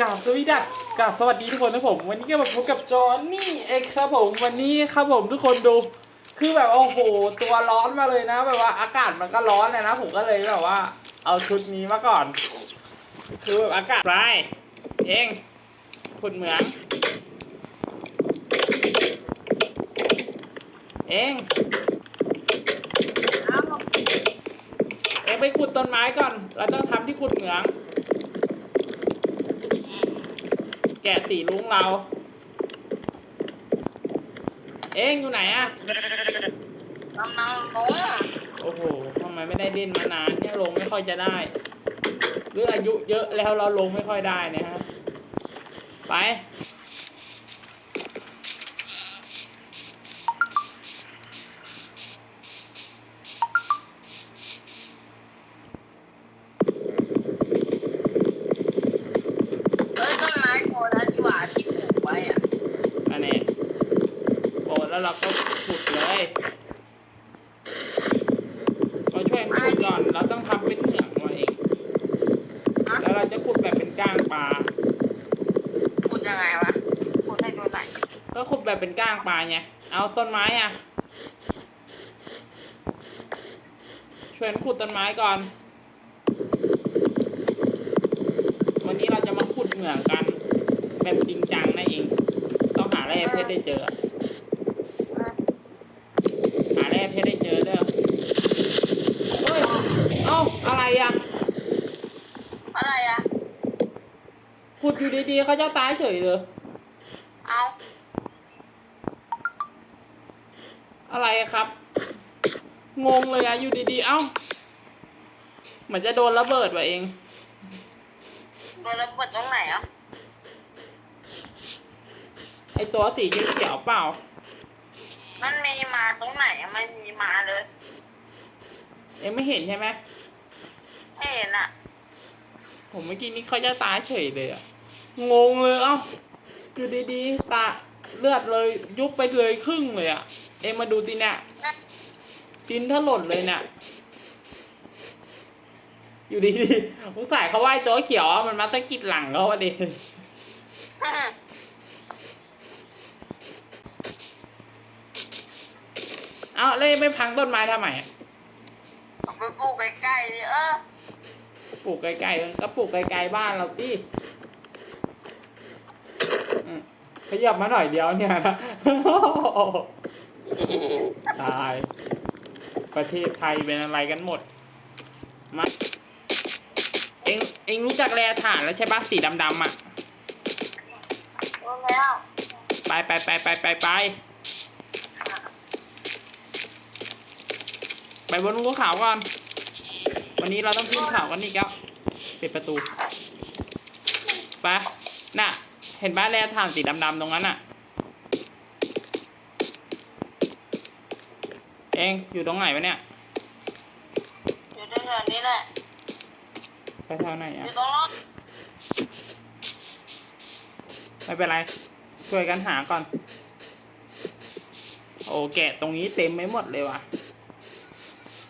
กราบสวัสดีดักกราบสวัสดีทุกคนนะผม วันนี้ก็มาพบกับจอห์นนี่เองครับผมวันนี้ครับผมทุกคนดูคือแบบโอ้โหตัวร้อนมาเลยนะ แบบว่าอากาศมันก็ร้อนเลยนะ ผมก็เลยแบบว่า เอาชุดนี้มาก่อน คือแบบอากาศไรเองขุดเหมือง เองเองไปขุดต้นไม้ก่อน เราต้องทำที่ขุดเหมือง แกะสีลุงเรา เองอยู่ไหนอะกำลังลงโอ้โหทำไมไม่ได้ดิ้นมานานเนี่ยลงไม่ค่อยจะได้ หรืออายุเยอะแล้วเราลงไม่ค่อยได้เนะฮะ ไป เอ้ยต้นไม้โตแล้วดีกว่าที่ปลูกไว้อะ อันนี้โอ้ แล้วเราก็ขุดเลยมาช่วยมันขุดก่อน เราต้องทำเป็นเหมืองมาเองฮะแล้วเราจะขุดแบบเป็นก้างปลาขุดยังไงวะขุดให้ดูหน่อยก็ขุดแบบเป็นก้างปลาไง เอาต้นไม้อะ ช่วยกันขุดต้นไม้ก่อน วันนี้เราจะมาขุดเหมืองกัน แบบจริงจังนะเอง ต้องหาแร่เพชรได้เจอ หาแร่เพชรได้เจอเด้อเฮ้ย เอ้า อะไรอะ อะไรอะ ขุ ดอยู่ดีๆเขาจะตายเฉยเลย เอาอะไรครับ งงเลยอะอยู่ดีๆ เอ้าเหมือนจะโดนระเบิดว่ะเอง โดนระเบิดตรงไหนอะไอตัวสีเขียวๆเปล่า มันมีมาตรงไหนอะไม่มีมาเลยเองไม่เห็นใช่ไหมไม่เห็นอะ ผมเมื่อกี้นี้เขาจะตายเฉยเลยอะ งงเลยเอ้าอยู่ดีๆตาเลือดเลยยุบไปเลยครึ่งเลยอะเองมาดูตีเนี่ยดินถล่นเลยเนี่ยอยู่ดีๆสงสัยเขาไหว้ตัวเขียวอะมันมาสะกิดหลังเขาอะดิเอ้าแล้วเองไปพังต้นไม้ทำไมอะเอาไปปลูกใกล้ๆดิเออปลูกไกลๆก็ปลูกไกลๆบ้านเราดิอืมข ยับมาหน่อยเดียวเนี่ยนะตาย ประเทศไทยเป็นอะไรกันหมด มาเอ็งเอ็งรู้จักแร่ถ่านแล้วใช่ปะสีดำๆอะรู้แล้วไปไปไปไปไปไปไปบนภูเขาก่อนวันนี้เราต้องขึ้นเขากันอีกแล้วปิดประตูไปน่ะเห็นบ้านแร่ถ่านสีดำๆตรงนั้นน่ะเองอยู่ตรงไหนวะเนี่ย อยู่แถวๆนี้แหละ ไปทางไหนออะยู่ตรงรถไม่เป็นไร ช่วยกันหาก่อน โอ้แกะตรงนี้เต็มไม่หมดเลยว่ะ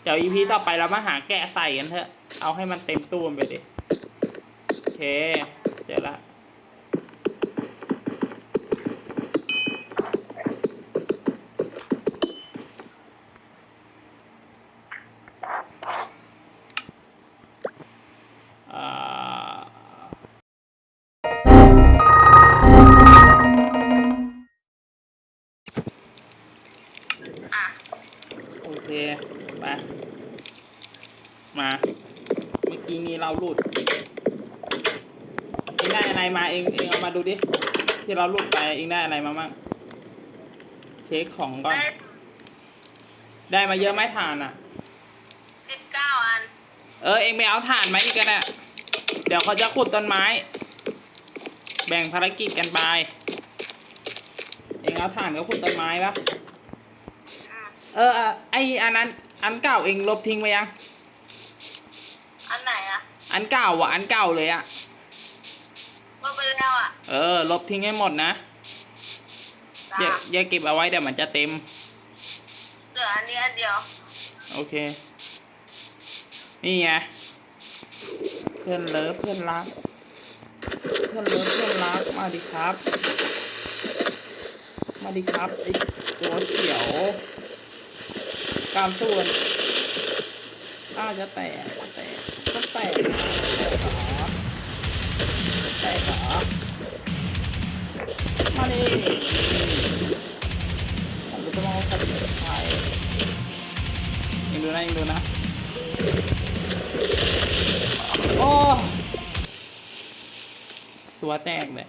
เดี๋ยวอีพีต่อไปเรามาหาแกะใส่กันเถอะ เอาให้มันเต็มตู้มันไปดิ โอเค เจอละ องเองเอามาดูดิ ที่เราหลุดไปเองได้อะไรมาบ้างเช็คของก่อน ได้ได้มาเยอะไหมฐานอะ สิบเก้าอัน เออ เองไปเอาถ่านมาอีกกันอะ เดี๋ยวเขาจะขุดต้นไม้ แบ่งภารกิจกันไป เองเอาถ่านก็ขุดต้นไม้ปะอืมเออเออไออันนั้น อันเก่าเองลบทิ้งไปยัง อันไหนอะ อันเก่าอะ อันเก่าเลยอะก็ ไปแล้วอะ เออ ลบทิ้งให้หมดนะจ้าอย่าอย่าเก็บเอาไว้เดี๋ยวมันจะเต็ม เหลืออันนี้อันเดียว โอเค นี่ไง เพื่อนเลิฟเพื่อนรัก เพื่อนเลิฟมาดิครับ มาดิครับไอตัวเขียว กามส่วนอ้าวจะแตกจะแตกจะแตก จะแตกเหรอมาดิผมจะมองใครเป็นใครยังดูนะยังดูนะ โอ้ ตัวแตกเลย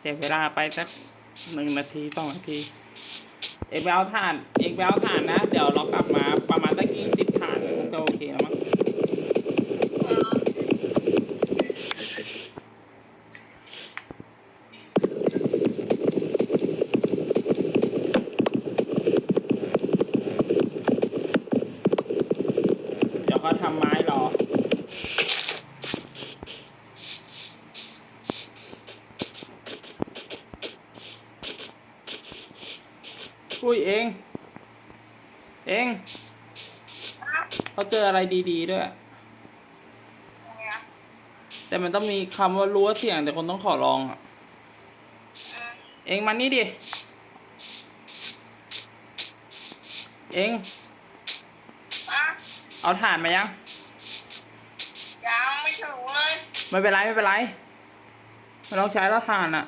เสียเวลาไปสักหนึ่งนาทีสองนาที เอกไปเอาถ่าน เอกไปเอาถ่านนะ เดี๋ยวเรากลับมาประมาณสักยี่สิบถ่านก็โอเคแล้วมั้ง เออ เดี๋ยวเขาทำไม้รอ อุ้ยเอง เองเขาเจ ออะไรดีๆด้วยเนี่ยแต่มันต้องมีคำว่ารั้วเสียงแต่คนต้องขอลองอะอืมเองมานี่ดิ เองอะเอาถ่านมายัง ยังไม่ถึงเลย ไม่เป็นไรไม่เป็นไรไม่ต้องใช้แล้วถ่านอะ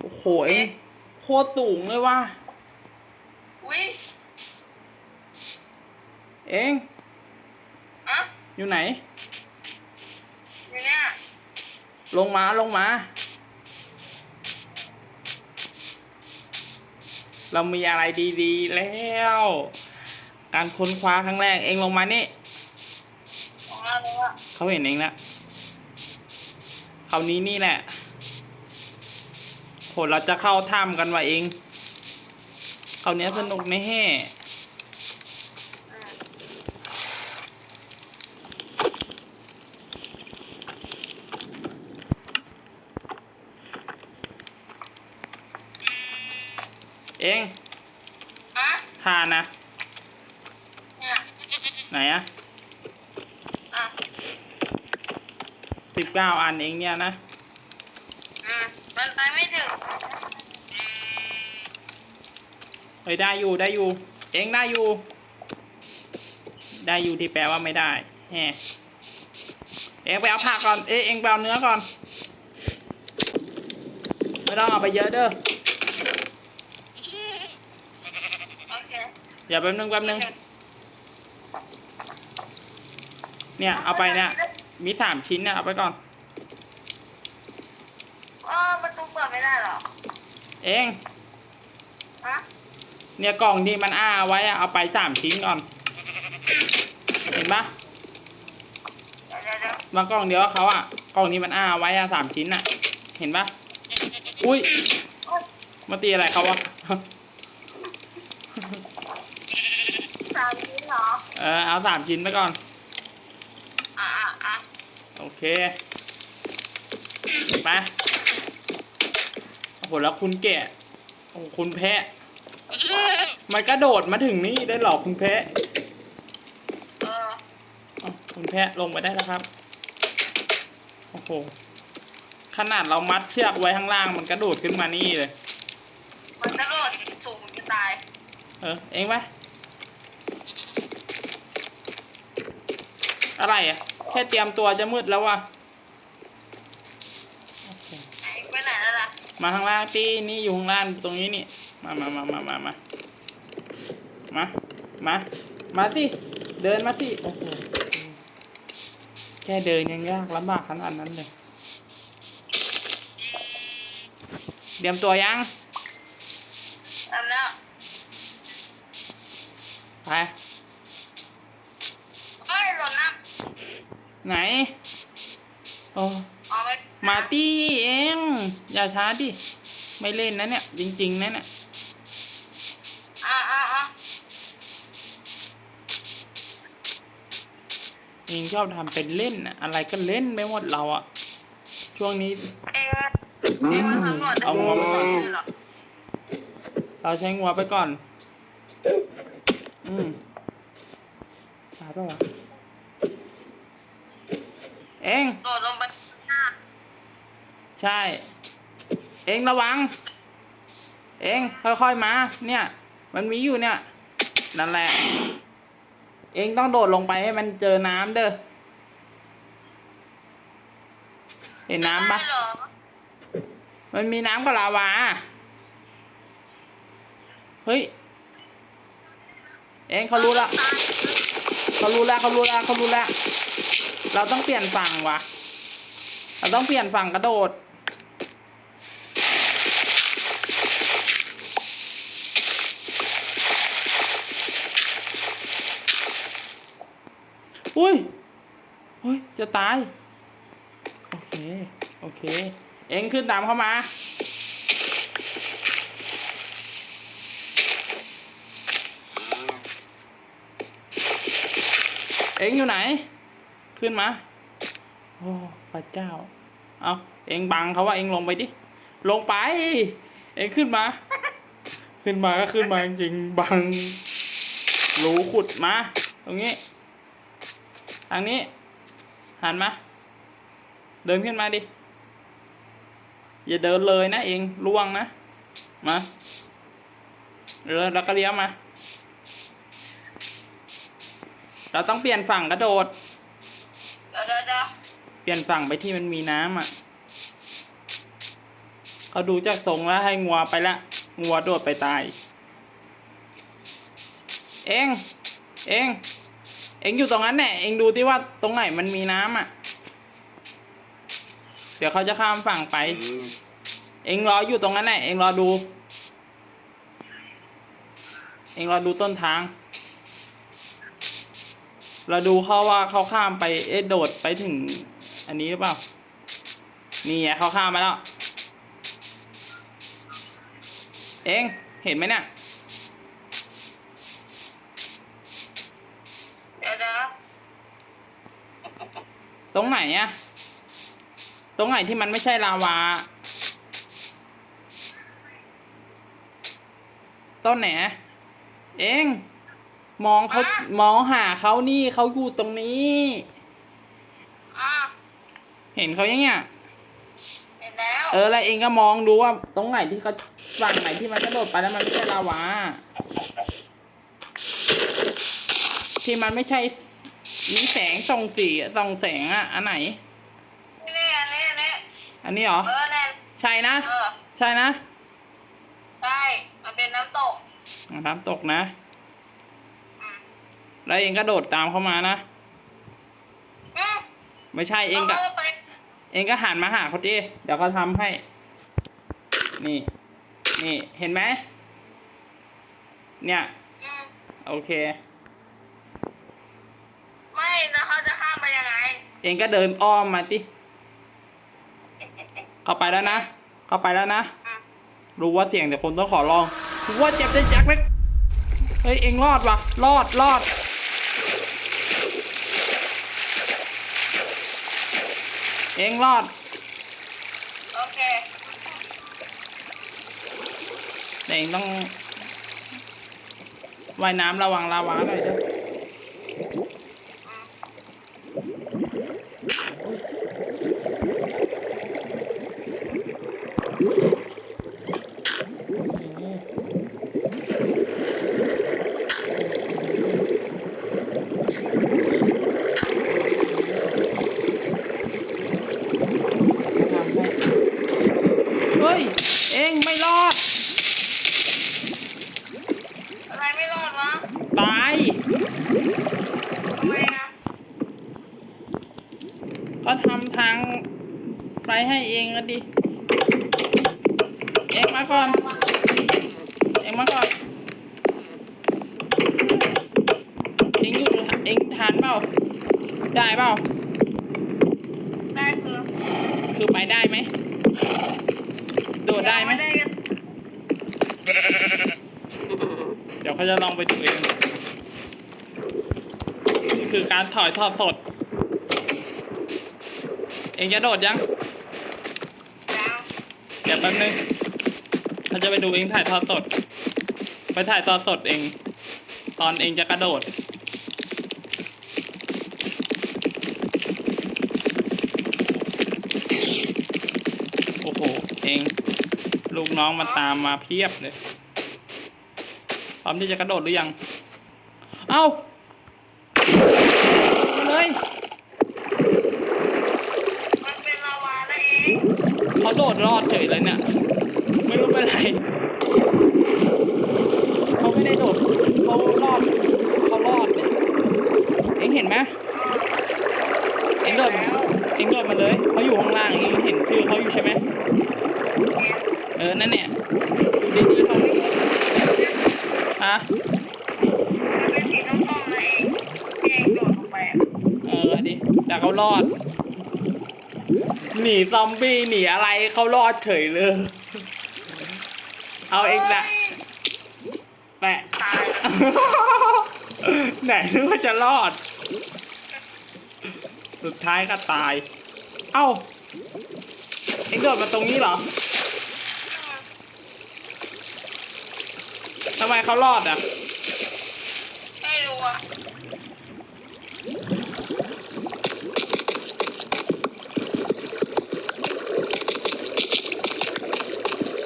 โอ้โห เองโคตรสูงเลยว่ะ อุ้ย เองอะอยู่ไหน อยู่เนี่ย ลงมาลงมา เรามีอะไรดีๆแล้ว การค้นคว้าครั้งแรกเองลงมานี่ออกมาเลยอะเขาเห็นเองแล้วคราวนี้นี่แหละโหเราจะเข้าถ้ำกันว่ะเองคราวนี้สนุกแน่ องอะทานนะ เนี่ยไหนอะอะสิบเก้าอันเองเนี่ยนะ อืมมันไปไม่ถึงเฮ้ยได้อยู่ได้อยู่ เองได้อยู่ ได้อยู่ที่แปลว่าไม่ได้แฮเองไปเอาผักก่อน เอยเองไปเอาเนื้อก่อน ไม่ต้องเอาไปเยอะเด้อโอเค อย่าแป๊บนึงแป๊บนึงเนี่ยเอาไปเนี่ย มีสามชิ้นเนี่ยเอาไปก่อนอ๋อประตูเปิดไม่ได้เหรอ เองฮะเนี่ยกล่องที่มันอ้าไว้อะเอาไปสามชิ้นก่อน เห็นปะเดี๋ยวเดี๋ยวเดี๋ยวมากล่องเดียวกับเขาอะกล่องนี้มันอ้าไว้อะสามชิ้นอะเห็นปะอุ้ยโอ๊ยมาตีอะไรเขาวะ สามชิ้นเหร อเออเอาสามชิ้นไปก่อน อะอะอะโอเค ไปโอ้โหแล้วคุณแกะโอ้โหคุณแพะ มันกระโดดมาถึงนี่ได้หรอคุณแพะเอออ้าวคุณแพะลงไปได้แล้วครับ โอ้โห ขนาดเรามัดเชือกไว้ข้างล่างมันกระโดดขึ้นมานี่เลย มันกระโดดสูงจะตาย เออ เองไหม อะไรอะ แค่เตรียมตัวจะมืดแล้ววะโอเคไหนไปไหนแล้วล่ะมาข้างล่างตีนี่อยู่ข้างล่างตรงนี้นี่ มามามามามามามา มา มาสิ เดินมาสิโอ้โหแค่เดินยังยากลำบากขนาดนั้นเลย เตรียมตัวยัง ทำแล้ว ไป เอ้ยหล่นน้ ไหน โอ้ำเอาไป มาตี้เอง อย่าช้าดิ ไม่เล่นนะเนี่ย จริง ๆนะเนี่ยอะอะอะเองชอบทำเป็นเล่นอะอะไรก็เล่นไปหมดเราอะช่วงนี้ เองเองมาสำรวจเอาหัวไปก่อนเหรอเราใช้งัวไปก่อน อืมช้าปะวะเอง โดดลงไปหน้าใช่ เองระวัง เองค่อยๆมา เนี่ย มันมีอยู่เนี่ย นั่นแหละ เองต้องโดดลงไปให้มันเจอน้ำเด้อ เห็นน้ำปะได้เหรอมันมีน้ำกับลาวา เฮ้ย เองเขารู้ละตายเขารู้แล้วเขารู้แล้วเขารู้แล้ว เราต้องเปลี่ยนฝั่งว่ะเราต้องเปลี่ยนฝั่งกระโดด อุ้ยอุ้ย จะตาย โอเค โอเค เอ็งขึ้นตามเข้ามา เอ็งอยู่ไหน ขึ้นมา โอ้พระเจ้า เอาเอ็งบังเขาว่าเอ็งลงไปดิ ลงไป เอ็งขึ้นมา ขึ้นมาก็ขึ้นมาจริงๆบังรูขุดมา ตรงนี้ ทางนี้ หันมา เดินขึ้นมาดิ อย่าเดินเลยนะเองล่วงนะ มาเออแล้วก็เลี้ยวมา เราต้องเปลี่ยนฝั่งกระโดดเดี๋ยวเดี๋ยวเดี๋ยวเปลี่ยนฝั่งไปที่มันมีน้ำอะเขาดูจากทรงแล้วให้งัวไปละ งัวโดดไปตาย เอง เอง เอ็งอยู่ตรงนั้นแน่เอ็งดูที่ว่าตรงไหนมันมีน้ำอะ เดี๋ยวเขาจะข้ามฝั่งไป เอ็งรออยู่ตรงนั้นแหละเอ็งรอดู เอ็งรอดูต้นทาง เราดูเขาว่าเขาข้ามไปเอ๊ะโดดไปถึง อันนี้หรือเปล่า นี่ไงเขาข้ามมาแล้ว เอ็งเห็นไหมเนี่ย เดี๋ยวเดี๋ยว ตรงไหนอะตรงไหนที่มันไม่ใช่ลาวา ต้นไหนอะเองมองเขามองหาเขานี่เขาอยู่ตรงนี้อะเห็นเขายังเนี่ยเห็นแล้ว เออแล้วเองก็มองดูว่า ตรงไหนที่เขาฝั่งไหนที่มันกระโดดไปแล้วมันไม่ใช่ลาวา ที่มันไม่ใช่ มีแสงส่องสีส่องแสงอะอันไหนนี่นี่อันนี้อันนี้อันนี้เหรอ เออแน่นใช่นะ เออใช่นะ ใช่มันเป็นน้ำตก น้ำตกนะ อืมแล้วเองก็โดดตามเข้ามานะ อืมไม่ใช่เองก็ามืไปเองก็หันมาหาเขาดิเดี๋ยวเขาทำให้ นี่ นี่ เห็นไหม เนี่ย อืม โอเค ไม่แล้วเขาจะข้ามไปยังไง เองก็เดินอ้อมมาติเข้าไปแล้วนะ เข้าไปแล้วนะอืมรู้ว่าเสี่ยงแต่คนต้องขอลองรู้ว่าเจ็บจะจักเลยเฮ้ยเองรอดวะรอดรอดเองรอด โอเคแต่เองต้องว่ายน้ำระวังลาวาหน่อยเด้อโอเคทำให้เฮ้ย เองไม่รอด ทำไมไม่รอดวะ ตาย ทำไมอะ เขาทำทางไปให้เองแล้วดิ เองมาก่อน เอง มาก่อนเองอยู่เองทานเปล่าได้เปล่าได้คือคือไปได้ไหมโดดได้ไหมยังได้กันเดี๋ยวเขาจะลองไปดูเองนี่คือการถอยทอดสด เองจะโดดยังยังเดี๋ยวแป๊บนึงเราจะไปดูเองถ่ายทอดสด ไปถ่ายตอนสดเอง ตอนเองจะกระโดด โอ้โห เอง ลูกน้องมาตามมาเพียบเลย พร้อมที่จะกระโดดหรือยัง เอา้า ไหมเอ็งโดดเอ็งโดดมาเลยเขาอยู่ข้างล่างเองเห็นชื่อเขาอยู่ใช่ไหมเออ นั่นเนี่ยอยู่ดีๆเขาฮะเป็นสีส้มๆนั่นเองตีเองโดดลงไปอะเออดิแต่เขารอด หนีซอมบี้หนีอะไรเขารอดเฉยเลย เอาเองละแปะ ไหนนึกว่าจะรอด สุดท้ายก็ตาย เอ้า เอ็งโดดมาตรงนี้เหรอทำไมเขารอดอะ ไม่รู้อะ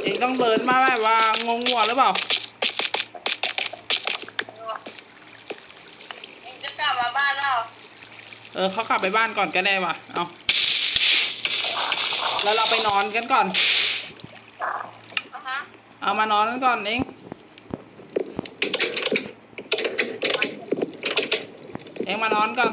เอ็งต้องเดินมาแบบว่างงงัวหรือเปล่า ไม่รู้อะเองจะกลับมาบ้านแล้ว เออเขากลับไปบ้านก่อนก็ได้ว่ะ เอาแล้วเราไปนอนกันก่อนอะฮะเอามานอนกันก่อนเอง เองมานอนก่อน